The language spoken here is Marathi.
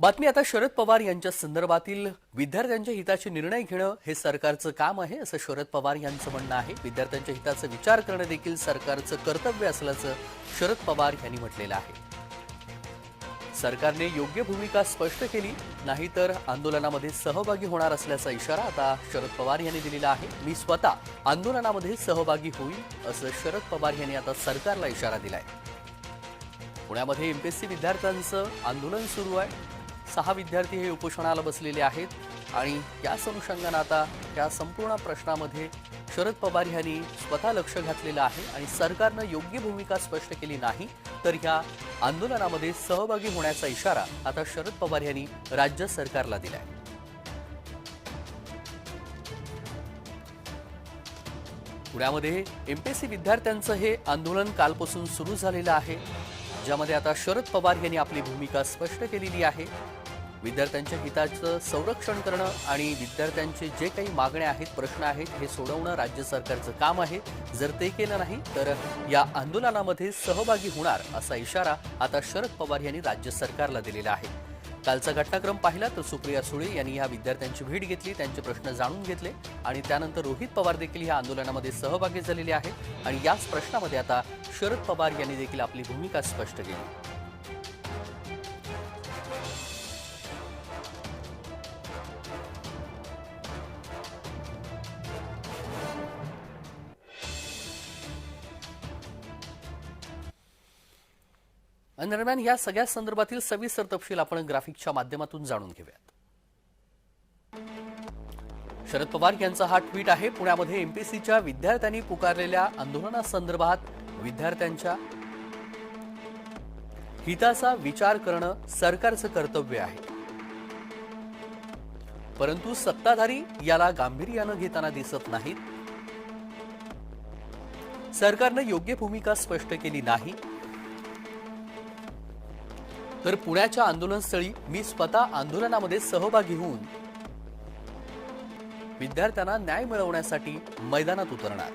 बातमी आता शरद पवार यांच्या संदर्भातील. विद्यार्थ्यांच्या हिताचे निर्णय घेणं हे सरकारचं काम आहे असं शरद पवार यांचं म्हणणं आहे. विद्यार्थ्यांच्या हिताचा विचार करणं देखील सरकारचं कर्तव्य असल्याचं शरद पवार यांनी म्हटलेलं आहे. सरकारने योग्य भूमिका स्पष्ट केली नाहीतर आंदोलनामध्ये सहभागी होणार असल्याचा इशारा आता शरद पवार यांनी दिलेला आहे. मी स्वतः आंदोलनामध्ये सहभागी होईल असं शरद पवार यांनी आता सरकारला इशारा दिलाय. पुण्यामध्ये एमपीएससी विद्यार्थ्यांचं आंदोलन सुरू आहे. सहा विद्यार्थी हे उपोषणाला बसलेले आहेत आणि याच अनुषंगानं आता या संपूर्ण प्रश्नामध्ये शरद पवार यांनी स्वतः लक्ष घातलेलं आहे आणि सरकारनं योग्य भूमिका स्पष्ट केली नाही तर ह्या आंदोलनामध्ये सहभागी होण्याचा इशारा आता शरद पवार यांनी राज्य सरकारला दिलाय. पुण्यामध्ये एम पी एस सी विद्यार्थ्यांचं हे आंदोलन कालपासून सुरू झालेलं आहे ज्यामध्ये आता शरद पवार यांनी आपली भूमिका स्पष्ट केलेली आहे. विद्यार्थ्यांच्या हिताचं संरक्षण करणं आणि विद्यार्थ्यांचे जे काही मागण्या आहेत प्रश्न आहेत हे सोडवणं राज्य सरकारचं काम आहे. जर ते केलं नाही तर या आंदोलनामध्ये सहभागी होणार असा इशारा आता शरद पवार यांनी राज्य सरकारला दिलेला आहे. कालचा घटनाक्रम पाहिला तर सुप्रिया सुळे यांनी या विद्यार्थ्यांची भेट घेतली त्यांचे प्रश्न जाणून घेतले आणि त्यानंतर रोहित पवार देखील या आंदोलनामध्ये सहभागी झालेले आहेत आणि याच प्रश्नामध्ये आता शरद पवार यांनी देखील आपली भूमिका स्पष्ट केली. दरम्यान या सगळ्या संदर्भातील सविस्तर तपशील आपण ग्राफिकच्या माध्यमातून जाणून घेऊयात. शरद पवार यांचा हा ट्विट आहे पुण्यामध्ये एमपीसीच्या विद्यार्थ्यांनी पुकारलेल्या आंदोलनासंदर्भात विद्यार्थ्यांच्या हिताचा विचार करणं सरकारचं कर्तव्य आहे. परंतु सत्ताधारी याला गांभीर्यानं घेताना दिसत नाहीत. सरकारनं योग्य भूमिका स्पष्ट केली नाही. तर पुण्याच्या आंदोलनस्थळी मी स्वतः आंदोलनामध्ये सहभागी होऊन विद्यार्थ्यांना न्याय मिळवण्यासाठी मैदानात उतरणार.